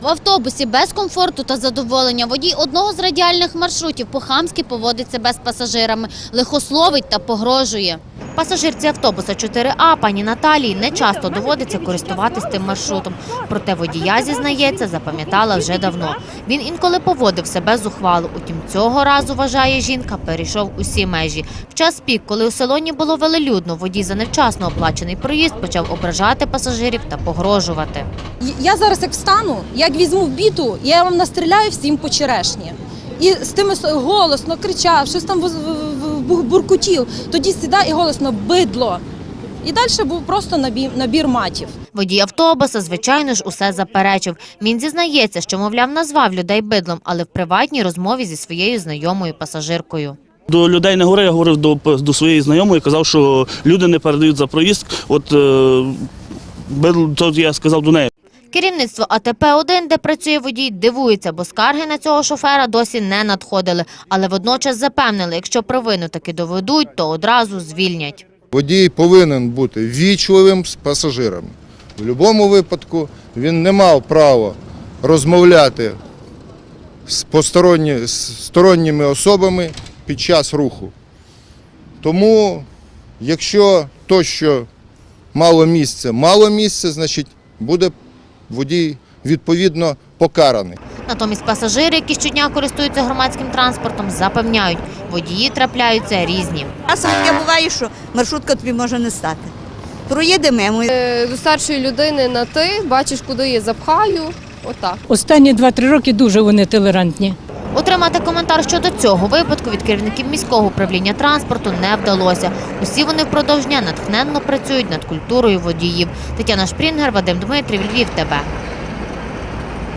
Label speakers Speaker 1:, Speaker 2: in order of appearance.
Speaker 1: В автобусі без комфорту та задоволення водій одного з радіальних маршрутів по-хамськи поводить себе з пасажирами, лихословить та погрожує. Пасажирці автобуса 4А пані Наталії не часто доводиться користуватись тим маршрутом. Проте водія зізнається, запам'ятала вже давно. Він інколи поводив себе зухвало. Утім, цього разу вважає жінка, перейшов усі межі. В час пік, коли у салоні було велелюдно, водій за невчасно оплачений проїзд почав ображати пасажирів та погрожувати.
Speaker 2: Я зараз як встану, як візьму в біту, я вам настріляю всім по черешні. І з тими голосно кричав, щось там буркутів. Тоді сідає і голосно бидло. І далі був просто набір, набір матів.
Speaker 1: Водій автобуса, звичайно ж, усе заперечив. Він зізнається, що, мовляв, назвав людей бидлом, але в приватній розмові зі своєю знайомою пасажиркою.
Speaker 3: До людей не говорив, я говорив до, до своєї знайомої, казав, що люди не передають за проїзд. От е, бедл- то я сказав до неї.
Speaker 1: Керівництво АТП-1, де працює водій, дивується, бо скарги на цього шофера досі не надходили. Але водночас запевнили, якщо провину таки доведуть, то одразу звільнять.
Speaker 4: Водій повинен бути вічливим з пасажирами. В будь-якому випадку він не мав права розмовляти з, посторонні, з сторонніми особами під час руху. Тому, якщо то, що мало місце, мало місце, значить буде водій відповідно покараний.
Speaker 1: Натомість пасажири, які щодня користуються громадським транспортом, запевняють, водії трапляються різні.
Speaker 5: Часом таке буває, що маршрутка тобі може не стати. Проїдемо.
Speaker 6: Е, До старшої людини на ти, бачиш, куди я запхаю. Отак.
Speaker 7: Останні 2-3 роки дуже вони толерантні.
Speaker 1: Отримати коментар щодо цього випадку від керівників міського управління транспорту не вдалося. Усі вони впродовж дня натхненно працюють над культурою водіїв. Тетяна Шпрінгер, Вадим Дмитрів, Львів, ТБ.